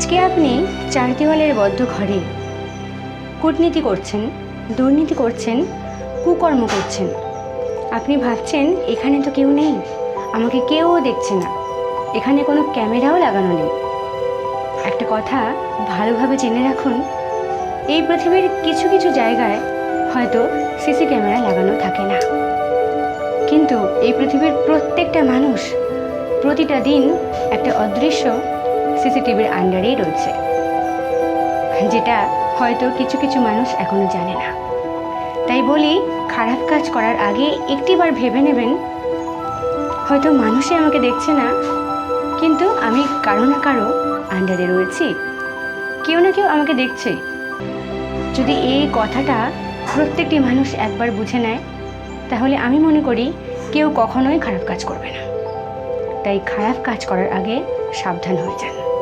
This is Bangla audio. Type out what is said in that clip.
আজকে আপনি চার দেওয়ালের বদ্ধ ঘরে। কূটনীতি করছেন, দুর্নীতি করছেন, কুকর্ম করছেন। আপনি ভাবছেন, এখানে তো কেউ নেই, আমাকে কেউ দেখছে না। এখানে কোনো ক্যামেরাও লাগানো নেই। একটা কথা ভালোভাবে জেনে রাখুন, এই পৃথিবীর কিছু কিছু জায়গায় হয়তো সিসি ক্যামেরা লাগানো থাকে না। কিন্তু এই পৃথিবীর প্রত্যেকটা মানুষ প্রতিটা দিন একটা অদৃশ্য সিসিটিভির আন্ডারেই রয়েছে। যেটা হয়তো কিছু কিছু মানুষ এখনও জানে না। তাই বলি, খারাপ কাজ করার আগে একটিবার ভেবে নেবেন। হয়তো মানুষই আমাকে দেখছে না, কিন্তু আমি কারও না কারও আন্ডারে রয়েছি। কেউ না কেউ আমাকে দেখছে। যদি এই কথাটা প্রত্যেকটি মানুষ একবার বুঝে নেয়, তাহলে আমি মনে করি কেউ কখনোই খারাপ কাজ করবে না। তাই খারাপ কাজ করার আগে সাবধান হয়ে যান।